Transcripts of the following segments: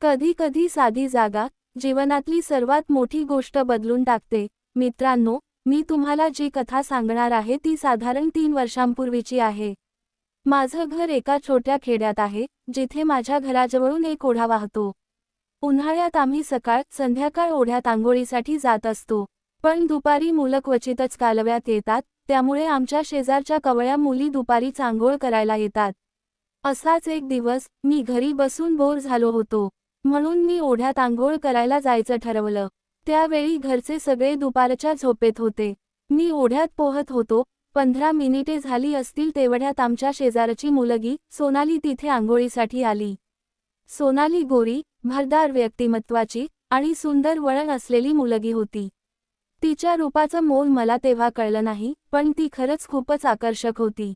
कधी कधी साधी जागा जीवनातली सर्वात मोठी गोष्ट बदलून टाकते. मित्रांनो मी तुम्हाला जी कथा सांगणार आहे ती साधारण तीन वर्षांपूर्वीची आहे. माझं घर एका छोट्या खेड्यात आहे जिथे माझ्या घराजवळून एक ओढा वाहतो. उन्हाळ्यात आम्ही सकाळ संध्याकाळ ओढ्यात आंघोळीसाठी जात असतो. पण दुपारी मुलं क्वचितच कालव्यात येतात त्यामुळे आमच्या शेजारच्या कवळ्या मुली दुपारी चांगोळ करायला येतात. असाच एक दिवस मी घरी बसून बोर झालो होतो. म्हणून मी ओढ्यात आंघोळ करायला जायचं ठरवलं. त्यावेळी घरचे सगळे दुपारच्या झोपेत होते. मी ओढ्यात पोहत होतो. पंधरा मिनिटे झाली असतील तेवढ्यात आमच्या शेजारची मुलगी सोनाली तिथे आंघोळीसाठी आली. सोनाली गोरी भरदार व्यक्तिमत्वाची आणि सुंदर वळण असलेली मुलगी होती. तिच्या रूपाचं मोल मला तेव्हा कळलं नाही पण ती खरंच खूपच आकर्षक होती.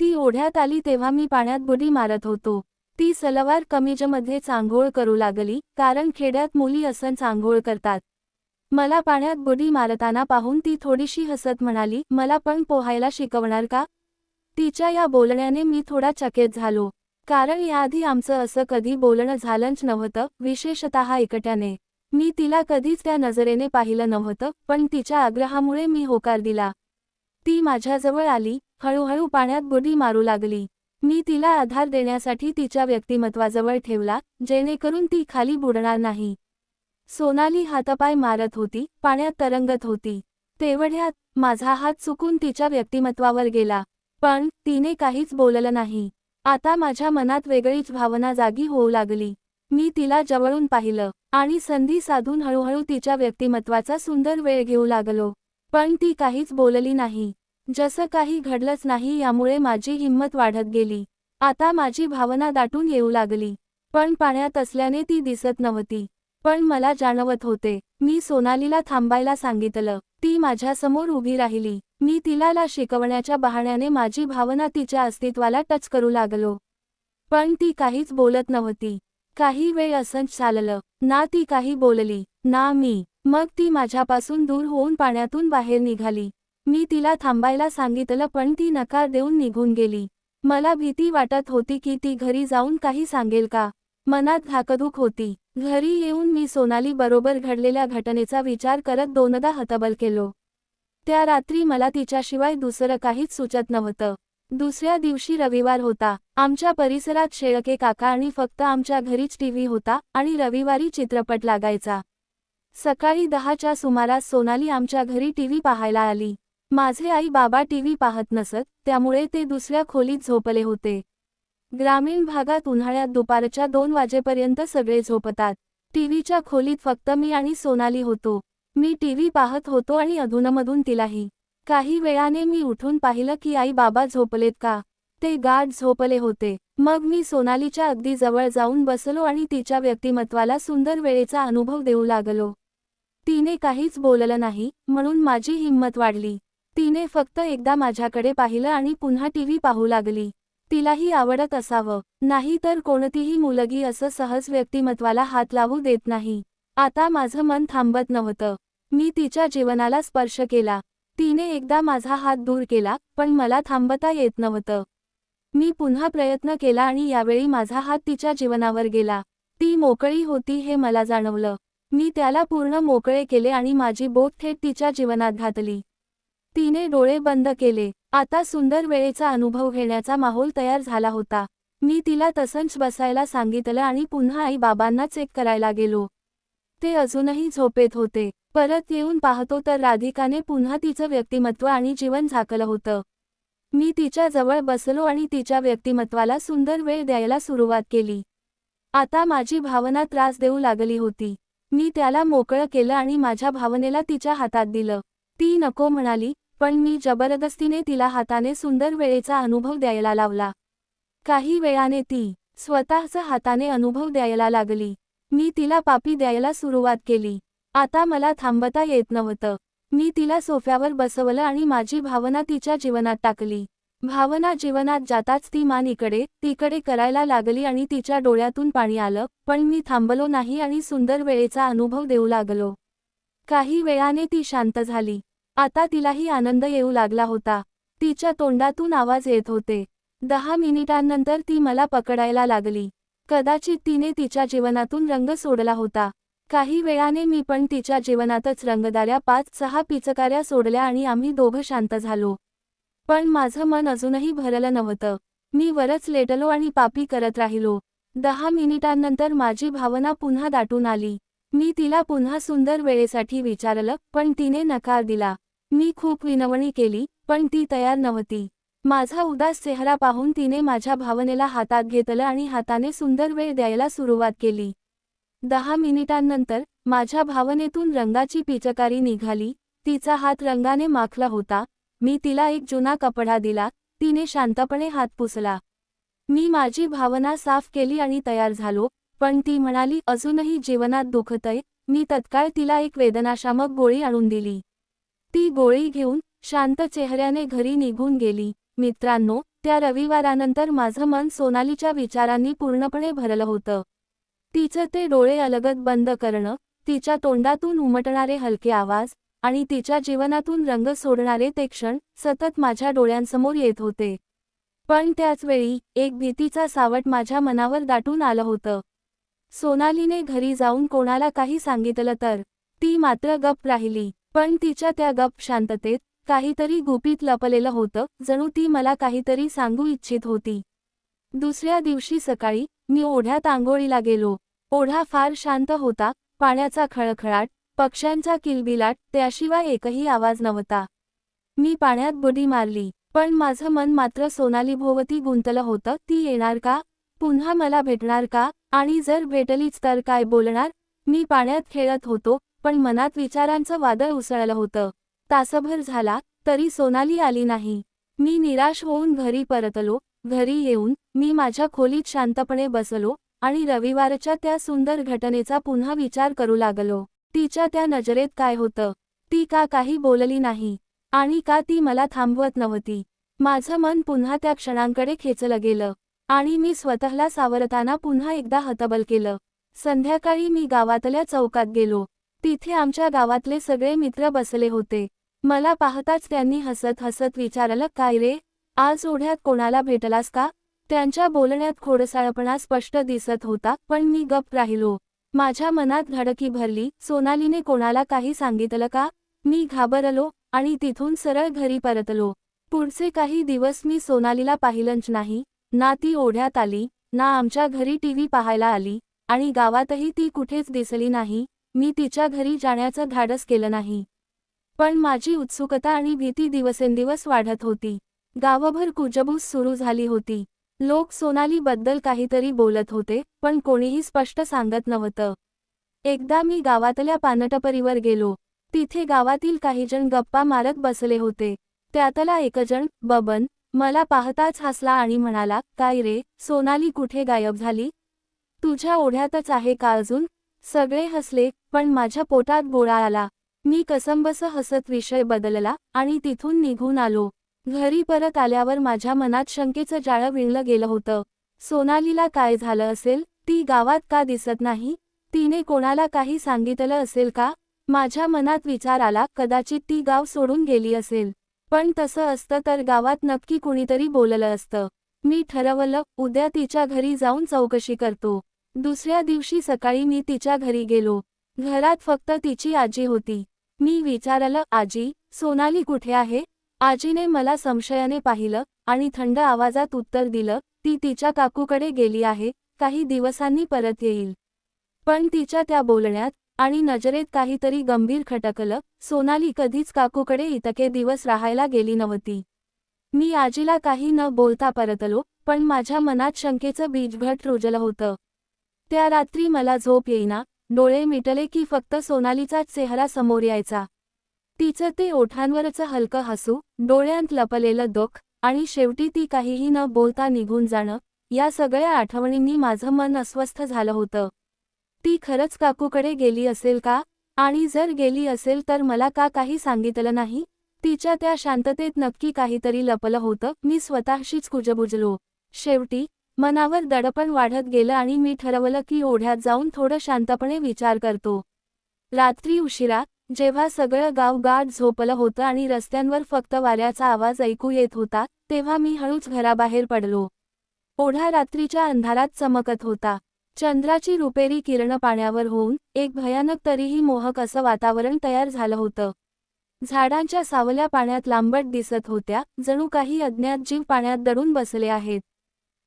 ती ओढ्यात आली तेव्हा मी पाण्यात बुडी मारत होतो. ती सलवार कमीजमध्ये चांगोळ करू लागली कारण खेड्यात मुली असन आंघोळ करतात. मला पाण्यात बुडी मारताना पाहून ती थोडीशी हसत म्हणाली मला पण पोहायला शिकवणार का? तिच्या या बोलण्याने मी थोडा चकित झालो. कारण याआधी आमचं असं कधी बोलणं झालंच नव्हतं विशेषतः एकट्याने मी तिला कधीच त्या नजरेने पाहिलं नव्हतं पण तिच्या आग्रहामुळे मी होकार दिला. ती माझ्याजवळ आली हळूहळू पाण्यात बुडी मारू लागली. मी तिला आधार देण्यासाठी तिच्या व्यक्तिमत्वाजवळ ठेवला जेणेकरून ती खाली बुडणार नाही. सोनाली हातापाय मारत होती पाण्यात तरंगत होती. तेवढ्यात माझा हात चुकून तिच्या व्यक्तिमत्वावर गेला. पण तिने काहीच बोललं नाही. आता माझ्या मनात वेगळीच भावना जागी होऊ लागली. मी तिला जवळून पाहिलं आणि संधी साधून हळूहळू तिच्या व्यक्तिमत्वाचा सुंदर वेळ घेऊ लागलो. पण ती काहीच बोलली नाही. जसं काही घडलंच नाही यामुळे माझी हिंमत वाढत गेली. आता माझी भावना दाटून येऊ लागली. पण पाण्यात असल्याने ती दिसत नव्हती. पण मला जाणवत होते. मी सोनालीला थांबायला सांगितलं. ती माझ्यासमोर उभी राहिली. मी तिला ला शिकवण्याच्या बहाण्याने माझी भावना तिच्या अस्तित्वाला टच करू लागलो. पण ती काहीच बोलत नव्हती. काही वेळ असंच चाललं. ना ती काही बोलली ना मी. मग ती माझ्यापासून दूर होऊन पाण्यातून बाहेर निघाली. मी तिला थांबायला सांगितलं पण ती नकार देऊन निघून गेली. मला भीती वाटत होती की ती घरी जाऊन काही सांगेल का? मनात धाकधूक होती. घरी येऊन मी सोनाली बरोबर घडलेल्या घटनेचा विचार करत दोनदा हतबल केलो. त्या रात्री मला तिच्याशिवाय दुसरं काहीच सुचत नव्हतं. दुसऱ्या दिवशी रविवार होता. आमच्या परिसरात शेळके काका आणि फक्त आमच्या घरीच टीव्ही होता आणि रविवारी चित्रपट लागायचा. सकाळी दहाच्या सुमारास सोनाली आमच्या घरी टीव्ही पाहायला आली. माझे आई बाबा टीव्ही पाहत नसत त्यामुळे ते दुसऱ्या खोलीत झोपले होते. ग्रामीण भागात उन्हाळ्यात दुपारच्या दोन वाजेपर्यंत सगळे झोपतात. टीव्हीच्या खोलीत फक्त मी आणि सोनाली होतो. मी टीव्ही पाहत होतो आणि अधूनमधून तिलाही. काही वेळाने मी उठून पाहिलं की आई बाबा झोपलेत का? ते गाढ झोपले होते. मग मी सोनालीच्या अगदी जवळ जाऊन बसलो आणि तिच्या व्यक्तिमत्वाला सुंदर वेळेचा अनुभव देऊ लागलो. तिने काहीच बोललं नाही म्हणून माझी हिंमत वाढली. तिने फक्त एकदा माझ्याकडे पाहिलं आणि पुन्हा टीव्ही पाहू लागली. तिलाही आवडत असावं. नाही तर कोणतीही मुलगी असं सहज व्यक्तिमत्वाला हात लावू देत नाही. आता माझं मन थांबत नव्हतं. मी तिच्या जीवनाला स्पर्श केला. तिने एकदा माझा हात दूर केला पण मला थांबता येत नव्हतं. मी पुन्हा प्रयत्न केला आणि यावेळी माझा हात तिच्या जीवनावर गेला. ती मोकळी होती हे मला जाणवलं. मी त्याला पूर्ण मोकळे केले आणि माझी बोट थेट तिच्या जीवनात घातली. तिने डोळे बंद केले. आता सुंदर वेळेचा अनुभव घेण्याचा माहोल तयार झाला होता. मी तिला तसंच बसायला सांगितलं आणि पुन्हा आई बाबांना चेक करायला गेलो. ते अजूनही झोपेत होते. परत येऊन पाहतो तर राधिकाने पुन्हा तिचं व्यक्तिमत्व आणि जीवन झाकलं होतं. मी तिच्या जवळ बसलो आणि तिच्या व्यक्तिमत्वाला सुंदर वेळ द्यायला सुरुवात केली. आता माझी भावना त्रास देऊ लागली होती. मी त्याला मोकळं केलं आणि माझ्या भावनेला तिच्या हातात दिलं. ती नको म्हणाली पण मी जबरदस्तीने तिला हाताने सुंदर वेळेचा अनुभव द्यायला लावला. काही वेळाने ती स्वतःच हाताने अनुभव द्यायला लागली. मी तिला पापी द्यायला सुरुवात केली. आता मला थांबता येत नव्हतं. मी तिला सोफ्यावर बसवलं आणि माझी भावना तिच्या जीवनात टाकली. भावना जीवनात जाताच ती मान इकडे तिकडे करायला लागली आणि तिच्या डोळ्यातून पाणी आलं पण मी थांबलो नाही आणि सुंदर वेळेचा अनुभव देऊ लागलो. काही वेळाने ती शांत झाली. आता तिलाही आनंद येऊ लागला होता. तिच्या तोंडातून आवाज येत होते. दहा मिनिटांनंतर ती मला पकडायला लागली. कदाचित तिने तिच्या जीवनातून रंग सोडला होता. काही वेळाने मी पण तिच्या जीवनातच रंगदाऱ्या पाच सहा पिचकाऱ्या सोडल्या आणि आम्ही दोघं शांत झालो. पण माझं मन अजूनही भरलं नव्हतं. मी वरच लेटलो आणि पापी करत राहिलो. दहा मिनिटांनंतर माझी भावना पुन्हा दाटून आली. मी तिला पुन्हा सुंदर वेळेसाठी विचारलं पण तिने नकार दिला. मी खूप विनवणी केली पण ती तयार नव्हती. माझा उदास चेहरा पाहून तिने माझ्या भावनेला हातात घेतलं आणि हाताने सुंदर वेळ द्यायला सुरुवात केली. दहा मिनिटांनंतर माझ्या भावनेतून रंगाची पिचकारी निघाली तिचा हात रंगाने माखला होता मी तिला एक जुना कपडा दिला तिने शांतपणे हात पुसला. मी माझी भावना साफ केली आणि तयार झालो पण ती म्हणाली अजूनही जीवनात दुखतय. मी तत्काळ तिला एक वेदनाशामक गोळी आणून दिली. ती गोळी घेऊन शांत चेहऱ्याने घरी निघून गेली. मित्रांनो त्या रविवारानंतर माझं मन सोनालीच्या विचारांनी पूर्णपणे भरलं होतं. तिचं ते डोळे अलगद बंद करणं तिच्या तोंडातून उमटणारे हलके आवाज आणि तिच्या जीवनातून रंग सोडणारे ते क्षण सतत माझ्या डोळ्यांसमोर येत होते. पण त्याच वेळी एक भीतीचा सावट माझ्या मनावर दाटून आलं होतं. सोनालीने घरी जाऊन कोणाला काही सांगितलं तर ती मात्र गप राहिली. पण तिच्या त्या गप्प शांततेत काहीतरी गुपित लपलेलं होतं जणू ती मला काहीतरी सांगू इच्छित होती. दुसऱ्या दिवशी सकाळी मी ओढ्यात आंघोळीला गेलो. ओढा फार शांत होता पाण्याचा खळखळाट पक्ष्यांचा किलबिलाट त्याशिवाय एकही आवाज नव्हता. मी पाण्यात बुडी मारली पण माझं मन मात्र सोनालीभोवती गुंतलं होतं ती येणार का? पुन्हा मला भेटणार का? आणि जर भेटलीच तर काय बोलणार? मी पाण्यात खेळत होतो पण मनात विचारांचं वादळ उसळलं होतं. तासभर झाला तरी सोनाली आली नाही. मी निराश होऊन घरी परतलो घरी येऊन मी माझ्या खोलीत शांतपणे बसलो आणि रविवारच्या त्या सुंदर घटनेचा पुन्हा विचार करू लागलो. तिच्या त्या नजरेत काय होतं? ती का काही बोलली नाही? आणि का ती मला थांबवत नव्हती? माझं मन पुन्हा त्या क्षणांकडे खेचलं गेलं आणि मी स्वतःला सावरताना पुन्हा एकदा हतबल केलं. संध्याकाळी मी गावातल्या चौकात गेलो. तिथे आमच्या गावातले सगळे मित्र बसले होते. मला पाहताच त्यांनी हसत हसत विचारलं काय रे? आज ओढ्यात कोणाला भेटलास का? त्यांच्या बोलण्यात खोडसाळपणा स्पष्ट दिसत होता पण मी गप्प राहिलो. माझ्या मनात धडकी भरली सोनालीने कोणाला काही सांगितलं का? मी घाबरलो आणि तिथून सरळ घरी परतलो. पुढचे काही दिवस मी सोनालीला पाहिलंच नाही. ना ती ओढ्यात आली ना आमच्या घरी टीव्ही पाहायला आली आणि गावातही ती कुठेच दिसली नाही. मी तिच्या घरी जाण्याचं धाडस केलं नाही. पण माझी उत्सुकता आणि भीती दिवसेंदिवस वाढत होती. गावभर कुजबूस सुरू झाली होती. लोक सोनालीबद्दल काहीतरी बोलत होते पण कोणीही स्पष्ट सांगत नव्हतं. एकदा मी गावातल्या पानटपरीवर गेलो. तिथे गावातील काहीजण गप्पा मारत बसले होते. त्यातला एकजण बबन मला पाहताच हसला आणि म्हणाला काय रे सोनाली कुठे गायब झाली? तुझ्या ओढ्यातच आहे का अजून? सगळे हसले पण माझ्या पोटात गोळा आला. मी कसंबस हसत विषय बदलला आणि तिथून निघून आलो. घरी परत आल्यावर माझ्या मनात शंकेचं जाळं विणलं गेलं होतं. सोनालीला काय झालं असेल? ती गावात का दिसत नाही? तिने कोणाला काही सांगितलं असेल का? माझ्या मनात विचार आला कदाचित ती गाव सोडून गेली असेल. पण तसं असतं तर गावात नक्की कुणीतरी बोललं असतं. मी ठरवलं उद्या तिच्या घरी जाऊन चौकशी करतो. दुसऱ्या दिवशी सकाळी मी तिच्या घरी गेलो. घरात फक्त तिची आजी होती. मी विचारलं आजी सोनाली कुठे आहे? आजीने मला संशयाने पाहिलं आणि थंड आवाजात उत्तर दिलं ती तिच्या काकूकडे गेली आहे. काही दिवसांनी परत येईल. पण तिच्या त्या बोलण्यात आणि नजरेत काहीतरी गंभीर खटकलं सोनाली कधीच काकूकडे इतके दिवस राहायला गेली नव्हती. मी आजीला काही न बोलता परतलो पण माझ्या मनात शंकेचं बीजभट रुजलं होतं. त्या रात्री मला झोप येईना डोळे मिटले की फक्त सोनालीचाच चेहरा समोर यायचा. तिचं ते ओठांवरचं हलकं हसू डोळ्यांत लपलेलं दुःख आणि शेवटी ती काहीही न बोलता निघून जाणं या सगळ्या आठवणींनी माझं मन अस्वस्थ झालं होतं. ती खरंच काकूकडे गेली असेल का? आणि जर गेली असेल तर मला का काही सांगितलं नाही? तिच्या त्या शांततेत नक्की काहीतरी लपलं होतं मी स्वतःशीच कुजबुजलो. शेवटी मनावर दडपण वाढत गेलं आणि मी ठरवलं की ओढ्यात जाऊन थोडं शांतपणे विचार करतो. रात्री उशिरा जेव्हा सगळं गाव गाठ झोपलं होतं आणि रस्त्यांवर फक्त वाऱ्याचा आवाज ऐकू येत होता तेव्हा मी हळूच घराबाहेर पडलो. ओढा रात्रीच्या अंधारात चमकत होता. चंद्राची रुपेरी किरण पाण्यावर होऊन एक भयानक तरीही मोहक असं वातावरण तयार झालं होतं. झाडांच्या सावल्या पाण्यात लांबट दिसत होत्या जणू काही अज्ञात जीव पाण्यात दडून बसले आहेत.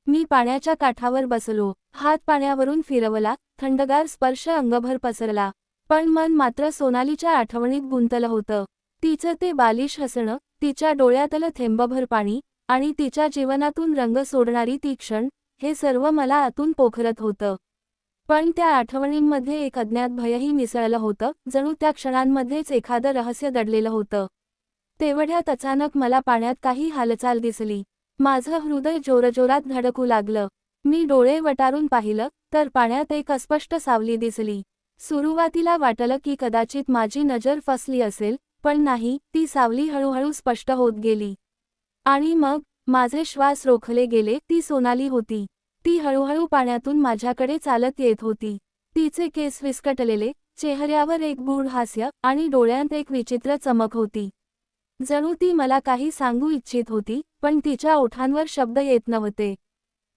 मी पाण्याच्या काठावर बसलो. हात पाण्यावरून फिरवला. थंडगार स्पर्श अंगभर पसरला. पण मन मात्र सोनालीच्या आठवणीत गुंतलं होतं. तिचं ते बालिश हसणं तिच्या डोळ्यातलं थेंबभर पाणी आणि तिच्या जीवनातून रंग सोडणारी ती क्षण हे सर्व मला आतून पोखरत होतं. पण त्या आठवणींमध्ये एक अज्ञात भयही मिसळलं होतं. जणू त्या क्षणांमध्येच एखादं रहस्य दडलेलं होतं. तेवढ्यात अचानक मला पाण्यात काही हालचाल दिसली. माझं हृदय जोरजोरात धडकू लागलं. मी डोळे वटारून पाहिलं तर पाण्यात एक अस्पष्ट सावली दिसली. सुरुवातीला वाटलं की कदाचित माझी नजर फसली असेल पण नाही ती सावली हळूहळू स्पष्ट होत गेली. आणि मग माझे श्वास रोखले गेले ती सोनाली होती. ती हळूहळू पाण्यातून माझ्याकडे चालत येत होती. तिचे केस विस्कटलेले चेहऱ्यावर एक गूढ हास्य आणि डोळ्यांत एक विचित्र चमक होती. जणू ती मला काही सांगू इच्छित होती पण तिच्या ओठांवर शब्द येत नव्हते.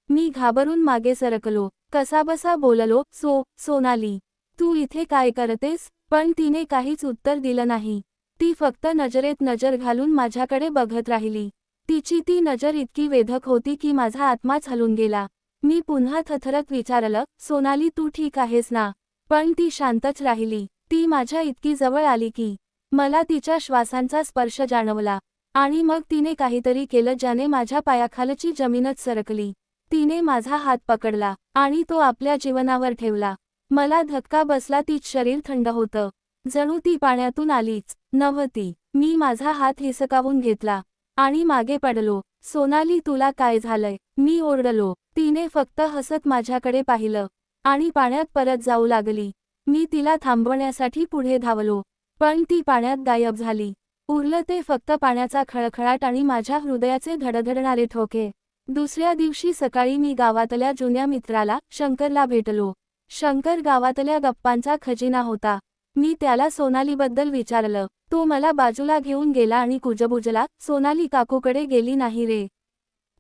मी घाबरून मागे सरकलो कसाबसा बोललो सो सोनाली तू इथे काय करतेस? पण तिने काहीच उत्तर दिलं नाही. ती फक्त नजरेत नजर घालून माझ्याकडे बघत राहिली. तिची ती नजर इतकी वेधक होती की माझा आत्माच हलून गेला. मी पुन्हा थथरत विचारलं सोनाली तू ठीक आहेस ना? पण ती शांतच राहिली. ती माझ्या इतकी जवळ आली की मला तिच्या श्वासांचा स्पर्श जाणवला आणि मग तिने काहीतरी केलं ज्याने माझ्या पायाखालची जमीनच सरकली. तिने माझा हात पकडला आणि तो आपल्या जीवनावर ठेवला. मला धक्का बसला तीच शरीर थंड होतं. जणू ती पाण्यातून आलीच नव्हती. मी माझा हात हिसकावून घेतला आणि मागे पडलो. सोनाली तुला काय झालंय? मी ओरडलो. तिने फक्त हसत माझ्याकडे पाहिलं आणि पाण्यात परत जाऊ लागली. मी तिला थांबवण्यासाठी पुढे धावलो. पण ती पाण्यात गायब झाली. उरलं ते फक्त पाण्याचा खळखळाट आणि माझ्या हृदयाचे धडधडणारे ठोके. दुसऱ्या दिवशी सकाळी मी गावातल्या जुन्या मित्राला शंकरला भेटलो. शंकर गावातल्या गप्पांचा खजिना होता. मी त्याला सोनालीबद्दल विचारलं तो मला बाजूला घेऊन गेला आणि कुजबुजला सोनाली काकूकडे गेली नाही रे.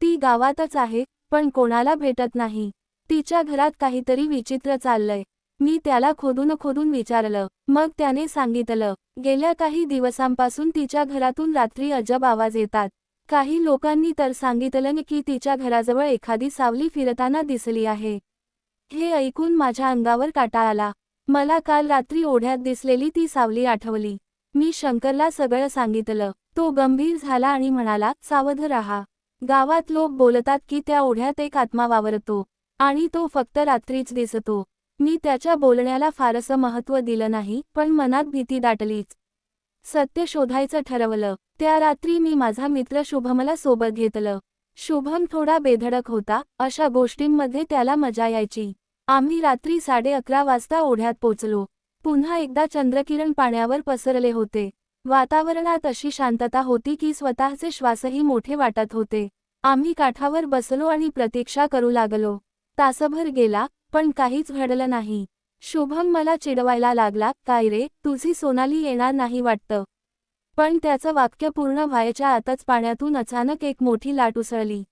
ती गावातच आहे पण कोणाला भेटत नाही. तिच्या घरात काहीतरी विचित्र चाललंय. मी त्याला खोदून खोदून विचारलं. मग त्याने सांगितलं गेल्या काही दिवसांपासून तिच्या घरातून रात्री अजब आवाज येतात. काही लोकांनी तर सांगितलं की तिच्या घराजवळ एखादी सावली फिरताना दिसली आहे. हे ऐकून माझ्या अंगावर काटा आला. मला काल रात्री ओढ्यात दिसलेली ती सावली आठवली. मी शंकरला सगळं सांगितलं. तो गंभीर झाला आणि म्हणाला सावध राहा. गावात लोक बोलतात की त्या ओढ्यात एक आत्मा वावरतो. आणि तो फक्त रात्रीच दिसतो. मी त्याच्या बोलण्याला फारसं महत्त्व दिलं नाही पण मनात भीती दाटलीच. सत्य शोधायचं ठरवलं. त्या रात्री मी माझा मित्र शुभमला सोबत घेतलं. शुभम थोडा बेधडक होता अशा गोष्टींमध्ये त्याला मजा यायची. आम्ही रात्री साडे अकरा वाजता ओढ्यात पोचलो. पुन्हा एकदा चंद्रकिरण पाण्यावर पसरले होते. वातावरणात अशी शांतता होती की स्वतःचे श्वासही मोठे वाटत होते. आम्ही काठावर बसलो आणि प्रतीक्षा करू लागलो. तासभर गेला पण काहीच घडलं नाही. शुभम मला चिडवायला लागला काय रे तुझी सोनाली येणार नाही वाटतं. पण त्याचं वाक्य पूर्ण व्हायच्या आतच पाण्यातून अचानक एक मोठी लाट उसळली.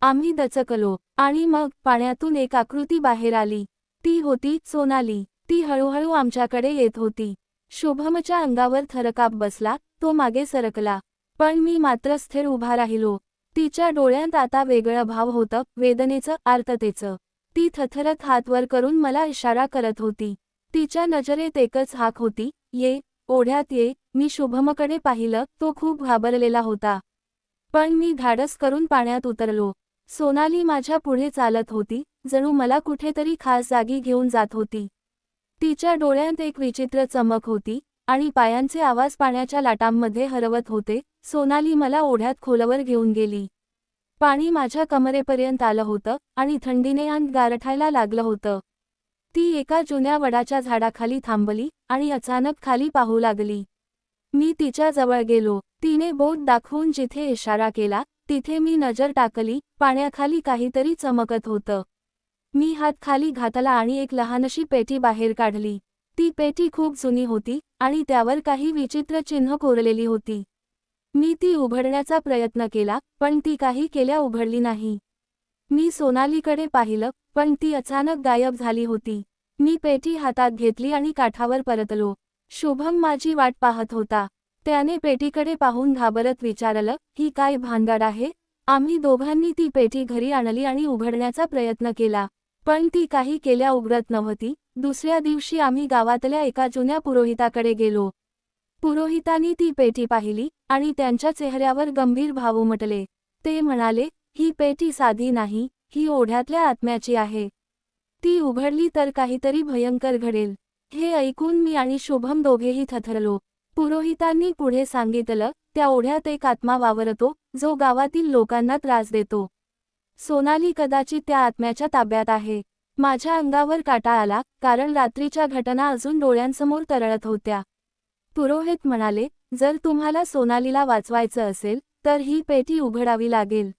आम्ही दचकलो आणि मग पाण्यातून एक आकृती बाहेर आली. ती होती सोनाली. ती हळूहळू आमच्याकडे येत होती. शुभमच्या अंगावर थरकाप बसला तो मागे सरकला. पण मी मात्र स्थिर उभा राहिलो. तिच्या डोळ्यात आता वेगळं भाव होतं वेदनेचं आर्ततेचं. ती थथरत हात वर करून मला इशारा करत होती. तिच्या नजरेत एकच हाक होती ये ओढ्यात ये. मी शुभमकडे पाहिलं तो खूप घाबरलेला होता. पण मी धाडस करून पाण्यात उतरलो. सोनाली माझ्या पुढे चालत होती जणू मला कुठेतरी खास जागी घेऊन जात होती. तिच्या डोळ्यात एक विचित्र चमक होती आणि पायांचे आवाज पाण्याच्या लाटांमध्ये हरवत होते. सोनाली मला ओढ्यात खोलवर घेऊन गेली. पाणी माझ्या कमरेपर्यंत आलं होतं आणि थंडीने अंत गारठायला लागलं होतं. ती एका जुन्या वडाच्या झाडाखाली थांबली आणि अचानक खाली पाहू लागली. मी तिच्या जवळ गेलो. तिने बोट दाखवून जिथे इशारा केला तिथे मी नजर टाकली पाण्याखाली काहीतरी चमकत होतं. मी हात खाली घातला आणि एक लहानशी पेटी बाहेर काढली. ती पेटी खूप जुनी होती आणि त्यावर काही विचित्र चिन्ह कोरलेली होती. मी ती उघडण्याचा प्रयत्न केला पण ती काही केल्या उघडली नाही. मी सोनालीकडे पाहिलं पण ती अचानक गायब झाली होती. मी पेटी हातात घेतली आणि काठावर परतलो. शुभम माझी वाट पाहत होता. त्याने पेटीकडे पाहून घाबरत विचारलं ही काय भानगड आहे? आम्ही दोघांनी ती पेटी घरी आणली आणि उघडण्याचा प्रयत्न केला. पण ती काही केल्या उघडत नव्हती. दुसऱ्या दिवशी आम्ही गावातल्या एका जुन्या पुरोहिताकडे गेलो. पुरोहितांनी ती पेटी पाहिली आणि त्यांच्या चेहऱ्यावर गंभीर भाव उमटले. ते म्हणाले ही पेटी साधी नाही ही ओढ्यातल्या आत्म्याची आहे. ती उघडली तर काहीतरी भयंकर घडेल. हे ऐकून मी आणि शुभम दोघेही थथरलो पुरोहितांनी पुढे सांगितलं त्या ओढ्यात एक आत्मा वावरतो जो गावातील लोकांना त्रास देतो. सोनाली कदाचित त्या आत्म्याच्या ताब्यात आहे. माझ्या अंगावर काटा आला कारण रात्रीच्या घटना अजून डोळ्यांसमोर तरळत होत्या. पुरोहित म्हणाले जर तुम्हाला सोनालीला वाचवायचं असेल तर ही पेटी उघडावी लागेल.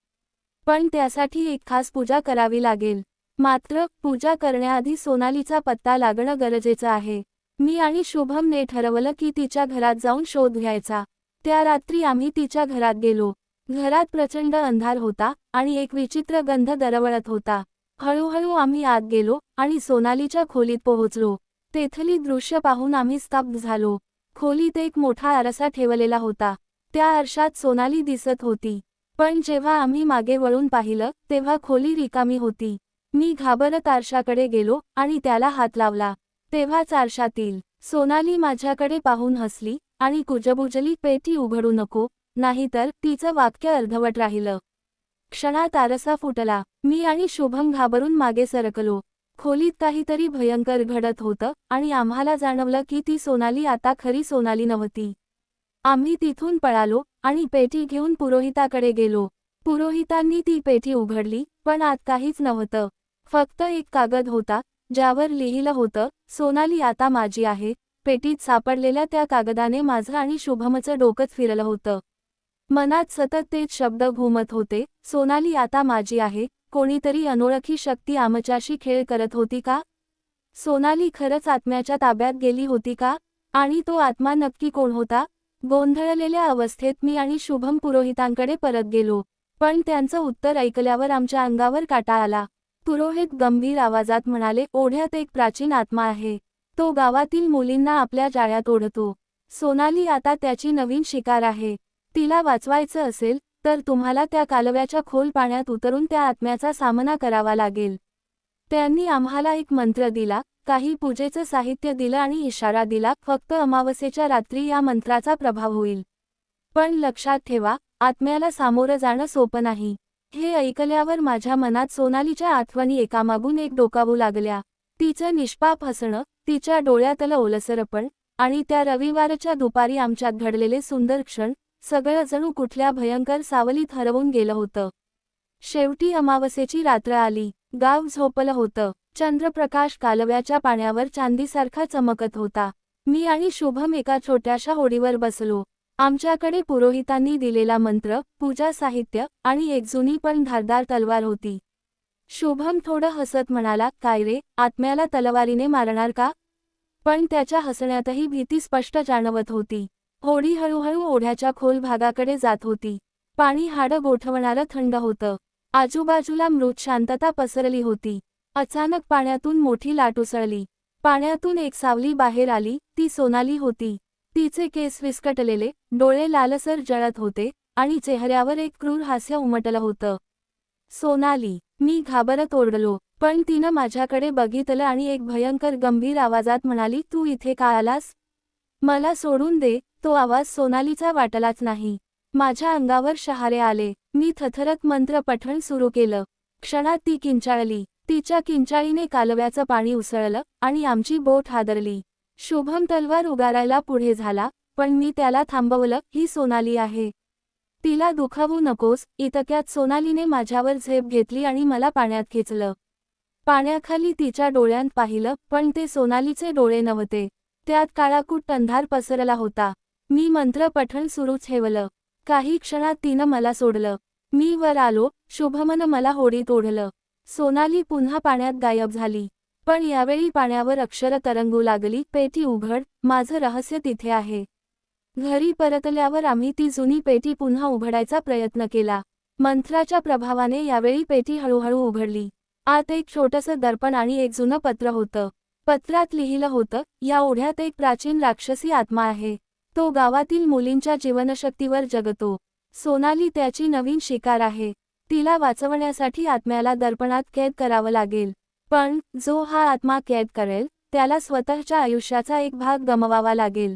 पण त्यासाठी एक खास पूजा करावी लागेल. मात्र पूजा करण्याआधी सोनालीचा पत्ता लागणं गरजेचं आहे. मी आणि शुभमने ठरवलं की तिच्या घरात जाऊन शोध घ्यायचा. त्या रात्री आम्ही तिच्या घरात गेलो. घरात प्रचंड अंधार होता आणि एक विचित्र गंध दरवळत होता. हळूहळू आम्ही आत गेलो आणि सोनालीच्या खोलीत पोहोचलो. तेथली दृश्य पाहून आम्ही स्तब्ध झालो. खोलीत एक मोठा आरसा ठेवलेला होता. त्या आरशात सोनाली दिसत होती. पण जेव्हा आम्ही मागे वळून पाहिलं तेव्हा खोली रिकामी होती. मी घाबरत आरशाकडे गेलो आणि त्याला हात लावला. तेव्हाच आरशातील सोनाली माझ्याकडे पाहून हसली आणि कुजबुजली पेटी उघडू नको नाहीतर तिचं वाक्य अर्धवट राहिलं. क्षणात आरसा फुटला. मी आणि शुभम घाबरून मागे सरकलो. खोलीत काहीतरी भयंकर घडत होतं आणि आम्हाला जाणवलं की ती सोनाली आता खरी सोनाली नव्हती. आम्ही तिथून पळालो आणि पेटी घेऊन पुरोहिताकडे गेलो. पुरोहितांनी ती पेटी उघडली पण आत काहीच नव्हतं. फक्त एक कागद होता ज्यावर लिहिलं होतं सोनाली आता माझी आहे. पेटीत सापडलेल्या त्या कागदाने माझं आणि शुभमचं डोकंच फिरलं होतं. मनात सतत तेच शब्द घुमत होते सोनाली आता माझी आहे. कोणीतरी अनोळखी शक्ती आमच्याशी खेळ करत होती का? सोनाली खरंच आत्म्याच्या ताब्यात गेली होती का? आणि तो आत्मा नक्की कोण होता? गोंधळलेल्या अवस्थेत मी आणि शुभम पुरोहितांकडे परत गेलो. पण त्यांचं उत्तर ऐकल्यावर आमच्या अंगावर काटा आला. पुरोहित गंभीर आवाजात म्हणाले ओढ्यात एक प्राचीन आत्मा आहे. तो गावातील मुलींना आपल्या जाळ्यात ओढतो. सोनाली आता त्याची नवीन शिकार आहे. तिला वाचवायचं असेल तर तुम्हाला त्या कालव्याच्या खोल पाण्यात उतरून त्या आत्म्याचा सामना करावा लागेल. त्यांनी आम्हाला एक मंत्र दिला काही पूजेचं साहित्य दिलं आणि इशारा दिला फक्त अमावस्येच्या रात्री या मंत्राचा प्रभाव होईल. पण लक्षात ठेवा आत्म्याला सामोरं जाणं सोपं नाही. हे ऐकल्यावर माझ्या मनात सोनालीच्या आठवणी एकामागून एक डोकावू लागल्या. तिचं निष्पाप हसणं तिच्या डोळ्यातलं ओलसरपण आणि त्या रविवारच्या दुपारी आमच्यात घडलेले सुंदर क्षण सगळं जणू कुठल्या भयंकर सावलीत हरवून गेलं होतं. शेवटी अमावस्येची रात्र आली. गाव झोपलं होतं. चंद्रप्रकाश कालव्याच्या पाण्यावर चांदीसारखा चमकत होता. मी आणि शुभम एका छोट्याशा होडीवर बसलो. आमच्याकडे पुरोहितांनी दिलेला मंत्र पूजा साहित्य आणि एक जुनी पण धारदार तलवार होती. शुभम थोडं हसत म्हणाला काय रे आत्म्याला तलवारीने मारणार का? पण त्याच्या हसण्यातही भीती स्पष्ट जाणवत होती. होडी हळूहळू ओढ्याच्या खोल भागाकडे जात होती. पाणी हाडं गोठवणारं थंड होतं. आजूबाजूला मृत शांतता पसरली होती. अचानक पाण्यातून मोठी लाट उसळली. पाण्यातून एक सावली बाहेर आली ती सोनाली होती. तिचे केस विस्कटलेले डोळे लालसर जळत होते आणि चेहऱ्यावर एक क्रूर हास्य उमटलं होतं. सोनाली मी घाबरत ओरडलो पण तिनं माझ्याकडे बघितलं आणि एक भयंकर गंभीर आवाजात म्हणाली तू इथे का आलास? मला सोडून दे तो आवाज सोनालीचा वाटलाच नाही. माझ्या अंगावर शहारे आले. मी थथरत मंत्र पठण सुरू केलं. क्षणात ती किंचाळली. तिच्या किंचाळीने कालव्याचं पाणी उसळलं आणि आमची बोट हादरली. शुभम तलवार उगारायला पुढे झाला पण मी त्याला थांबवलं ही सोनाली आहे. तिला दुखावू नकोस. इतक्यात सोनालीने माझ्यावर झेप घेतली आणि मला पाण्यात खेचलं. पाण्याखाली तिच्या डोळ्यांत पाहिलं पण ते सोनालीचे डोळे नव्हते. त्यात काळाकूट अंधार पसरला होता. मी मंत्र पठण सुरूच ठेवलं. काही क्षणात तिनं मला सोडलं. मी वर आलो. शुभमनं मला होडीत ओढलं. सोनाली पुन्हा पाण्यात गायब झाली. पण यावेळी पाण्यावर अक्षर तरंगू लागली. पेटी उघड. माझं रहस्य तिथे आहे. घरी परतल्यावर आम्ही ती जुनी पेटी पुन्हा उघडायचा प्रयत्न केला. मंत्राच्या प्रभावाने यावेळी पेटी हळूहळू उघडली. आत एक छोटंसं दर्पण आणि एक जुनं पत्र होतं. पत्रात लिहिलं होतं या ओढ्यात एक प्राचीन राक्षसी आत्मा आहे. तो गावातील मुलींच्या जीवनशक्तीवर जगतो. सोनाली त्याची नवीन शिकार आहे. तिला वाचवण्यासाठी आत्म्याला दर्पणात कैद करावं लागेल. पण जो हा आत्मा कैद करेल त्याला स्वतःच्या आयुष्याचा एक भाग गमवावा लागेल.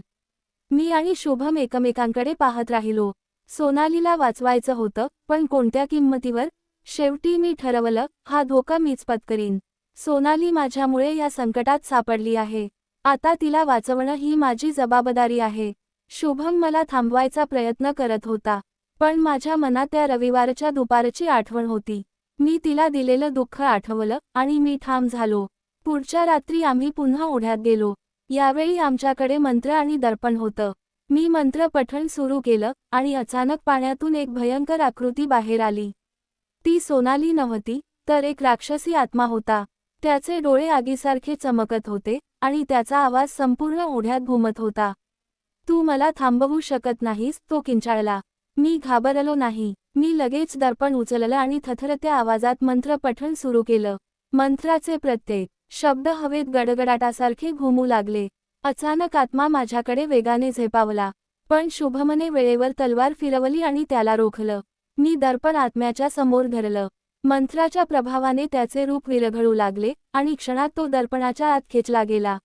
मी आणि शुभम एकमेकांकडे पाहत राहिलो. सोनालीला वाचवायचं होतं पण कोणत्या किंमतीवर? शेवटी मी ठरवलं हा धोका मीच पत्करीन. सोनाली माझ्यामुळे या संकटात सापडली आहे. आता तिला वाचवणं ही माझी जबाबदारी आहे. शुभम मला थांबवायचा प्रयत्न करत होता पण माझ्या मनात त्या रविवारच्या दुपारची आठवण होती. मी तिला दिलेलं दुःख आठवलं आणि मी ठाम झालो. पुढच्या रात्री आम्ही पुन्हा ओढ्यात गेलो. यावेळी आमच्याकडे मंत्र आणि दर्पण होतं. मी मंत्र पठण सुरू केलं आणि अचानक पाण्यातून एक भयंकर आकृती बाहेर आली. ती सोनाली नव्हती तर एक राक्षसी आत्मा होता. त्याचे डोळे आगीसारखे चमकत होते आणि त्याचा आवाज संपूर्ण ओढ्यात घुमत होता. तू मला थांबवू शकत नाहीस तो किंचाळला. मी घाबरलो नाही. मी लगेच दर्पण उचललं आणि थथरत्या आवाजात मंत्र पठण सुरू केलं. मंत्राचे प्रत्येक शब्द हवेत गडगडाटासारखे घुमू लागले. अचानक आत्मा माझ्याकडे वेगाने झेपावला. पण शुभमने वेळेवर तलवार फिरवली आणि त्याला रोखलं. मी दर्पण आत्म्याच्या समोर धरलं. मंत्राच्या प्रभावाने त्याचे रूप विरघळू लागले आणि क्षणात तो दर्पणाच्या आत खेचला गेला.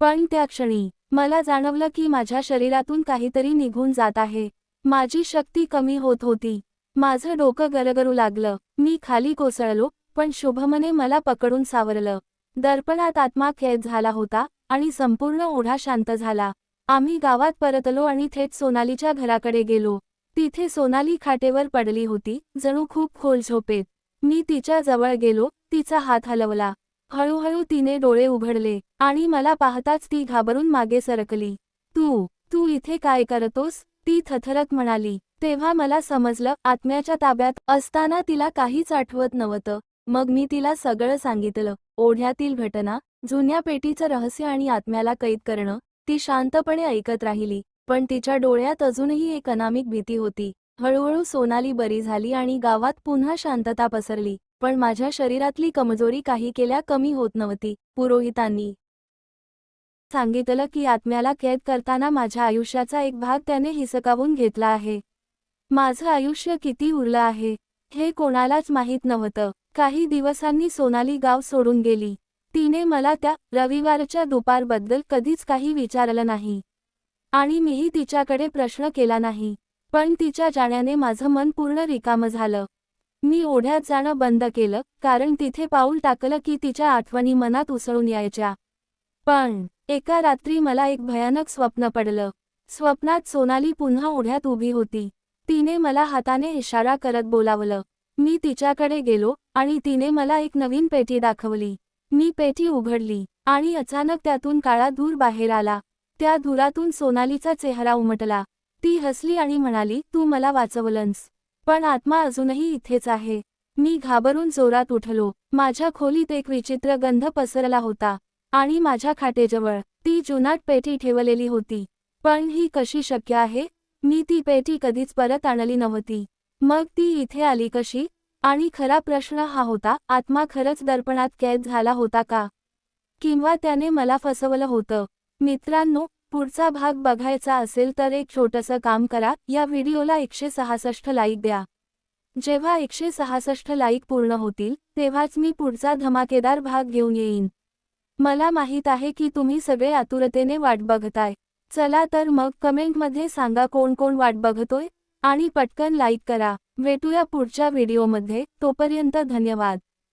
पण त्या क्षणी मला जाणवलं की माझ्या शरीरातून काहीतरी निघून जात आहे. माझी शक्ती कमी होत होती. माझं डोकं गरगरू लागलं. मी खाली कोसळलो पण शुभमने मला पकडून सावरलं. दर्पणात आत्मा कैद झाला होता आणि संपूर्ण ओढा शांत झाला. आम्ही गावात परतलो आणि थेट सोनालीच्या घराकडे गेलो. तिथे सोनाली खाटेवर पडली होती जणू खूप खोल झोपेत मी तिच्या जवळ गेलो तिचा हात हलवला. हळूहळू तिने डोळे उघडले आणि मला पाहताच ती घाबरून मागे सरकली. तू तू इथे काय करतोस? ती थथरत म्हणाली. तेव्हा मला समजलं आत्म्याच्या ताब्यात असताना तिला काहीच आठवत नव्हतं. मग मी तिला सगळं सांगितलं. ओढ्यातील घटना जुन्या पेटीचं रहस्य आणि आत्म्याला कैद करणं ती शांतपणे ऐकत राहिली. पण तिच्या डोळ्यात अजूनही एक अनामिक भीती होती. हळूहळू सोनाली बरी झाली आणि गावात पुन्हा शांतता पसरली. पण माझ्या शरीरातली कमजोरी काही केल्या कमी होत नव्हती पुरोहितांनी. सांगितलं की आत्म्याला कैद करताना माझ्या आयुष्याचा एक भाग त्याने हिसकावून घेतला आहे. माझं आयुष्य किती उरलं आहे हे कोणालाच माहीत नव्हतं. काही दिवसांनी सोनाली गाव सोडून गेली. तिने मला त्या रविवारच्या दुपारबद्दल कधीच काही विचारलं नाही. आणि मीही तिच्याकडे प्रश्न केला नाही. पण तिच्या जाण्याने माझं मन पूर्ण रिकामं झालं. मी ओढ्यात जाणं बंद केलं कारण तिथे पाऊल टाकलं की तिच्या आठवणी मनात उसळून यायच्या. पण एका रात्री मला एक भयानक स्वप्न पडलं. स्वप्नात सोनाली पुन्हा ओढ्यात उभी होती. तिने मला हाताने इशारा करत बोलावलं. मी तिच्याकडे गेलो आणि तिने मला एक नवीन पेटी दाखवली. मी पेटी उघडली आणि अचानक त्यातून काळा धूर बाहेर आला. त्या धुरातून सोनालीचा चेहरा उमटला. ती हसली आणि म्हणाली तू मला वाचवलंस. पण आत्मा अजूनही इथेच आहे. मी घाबरून जोरात उठलो. माझ्या खोलीत एक विचित्र गंध पसरला होता आणि माझ्या खाटेजवळ ती जुनाट पेटी ठेवलेली होती. पण ही कशी शक्य आहे? मी ती पेटी कधीच परत आणली नव्हती. मग ती इथे आली कशी? आणि खरा प्रश्न हा होता आत्मा खरंच दर्पणात कैद झाला होता का? किंवा त्याने मला फसवलं होतं? मित्रांनो पुढचा भाग बघायचा असेल तर एक छोटंसं काम करा. या व्हिडिओला एकशे सहासष्ट लाईक द्या. जेव्हा एकशे सहासष्ट लाईक पूर्ण होतील तेव्हाच मी पुढचा धमाकेदार भाग घेऊन येईन. मला माहीत आहे की तुम्ही सगळे आतुरतेने वाट बघताय. चला तर मग कमेंटमध्ये सांगा कोण कोण वाट बघतोय. आणि पटकन लाईक करा. भेटूया पुढच्या व्हिडिओमध्ये. तोपर्यंत धन्यवाद.